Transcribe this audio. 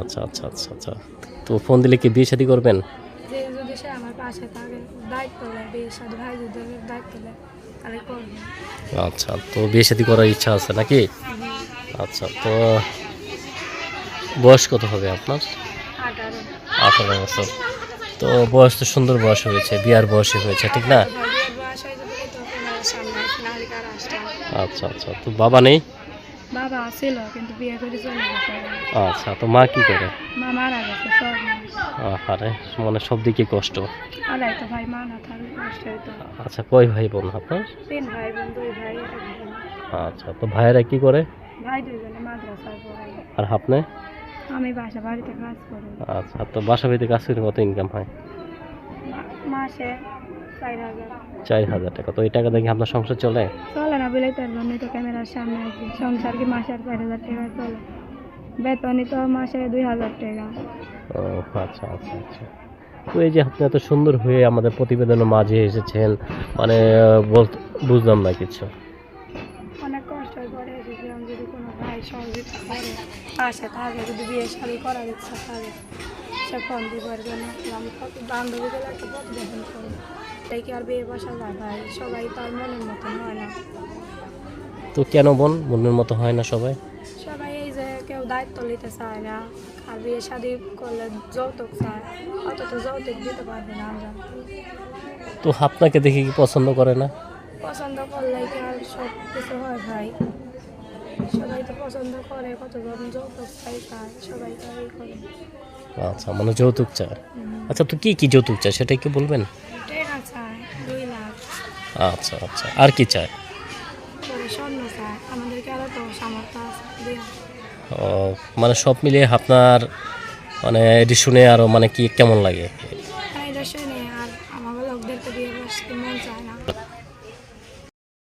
আচ্ছা আচ্ছা আচ্ছা আচ্ছা। তো ফোন দিলে কি বিয়ে শাদি করবেন? যে যদি সে আমার পাশে থাকে দায়িত্ব নেয় বিয়ের সাথে ভাই যদি দায়িত্ব নেয় তাহলে করবে। আচ্ছা তো বিয়ে শাদি করার ইচ্ছা আছে নাকি? আচ্ছা তো বয়স কত হবে আপনার? আঠারো। বছর। তো বয়স তো সুন্দর বয়স হয়েছে বিয়ার বয়সে হয়েছে ঠিক না? আচ্ছা আচ্ছা তো বাবা নেই? বাবা ছিল কিন্তু বিয়ে করে চলে গেছে। আচ্ছা তো মা কি করে? মা মারা গেছে সব আরে মানে সব দিকে কষ্ট। আলাই তো ভাই মা না থাকলে কষ্ট হতো আচ্ছা কয় ভাই বোন আপনার? তিন ভাই বোন দুই ভাই আচ্ছা তো ভাইয়েরা কি করে? ভাই দুইজনে মাদ্রাসায় পড়ে আর আপনি? আমি বাসা বাড়িতে কাজ করি। আচ্ছা তো বাসা বাড়িতে কাজ করে কত ইনকাম হয়? মাসে চার হাজার। টাকা। তো এই টাকা দেখে আপনার সংসার চলে? চলে না বলেই তার জন্যই তো ক্যামেরার সামনে আছি। সংসার কি মাসে আর চার হাজার টাকা চলে? বেতনই তো মাসে দুই হাজার টাকা। ও আচ্ছা আচ্ছা আচ্ছা। তো এই যে আপনি এত সুন্দর হয়ে আমাদের প্রতিবেদনের মাঝে এসেছেন মানে বুঝলাম না কিছু। অনেক কষ্টের পরে এসেছিলাম যদি কোনো ভাই সহযোগিতা করে পাশে থাকে যদি বিয়ে শাড়ি করার ইচ্ছা থাকে। সে ফোন জন্য আমি কত বান্ধবীগুলো একটা প্রতিবেদন করি তাই কি আর বিয়ে বসা যায় সবাই তার মনের মতন হয় না। তো কেন বোন? মনের মতো হয় না সবাই? সবাই এই যে কেউ দায়িত্ব নিতে চায় না আর বিয়ে শাদি করলে যৌতুক চায় অত তো যৌতুক দিতে পারবে না আমরা। তো আপনাকে দেখে কি পছন্দ করে না? পছন্দ করলে কি আর সব কিছু হয় ভাই? সবাই তো পছন্দ করে কতজন যৌতুক চাই চায় সবাই তো করে। আচ্ছা মানে যৌতুক চায়? আচ্ছা তো কি কি যৌতুক চায় সেটা কি বলবেন? টেনা চায় দুই লাখ। আচ্ছা আচ্ছা আর কি চায়? করে স্বর্ণ চায় আমাদেরকে আরও তো সামর্থ্য আছে দেওয়া ও, মানে সব মিলিয়ে আপনার মানে এটি শুনে আরও মানে কি কেমন লাগে? আর এটা শুনে আর আমার লোকদেরকে বিয়ে বসতে মন চায় না।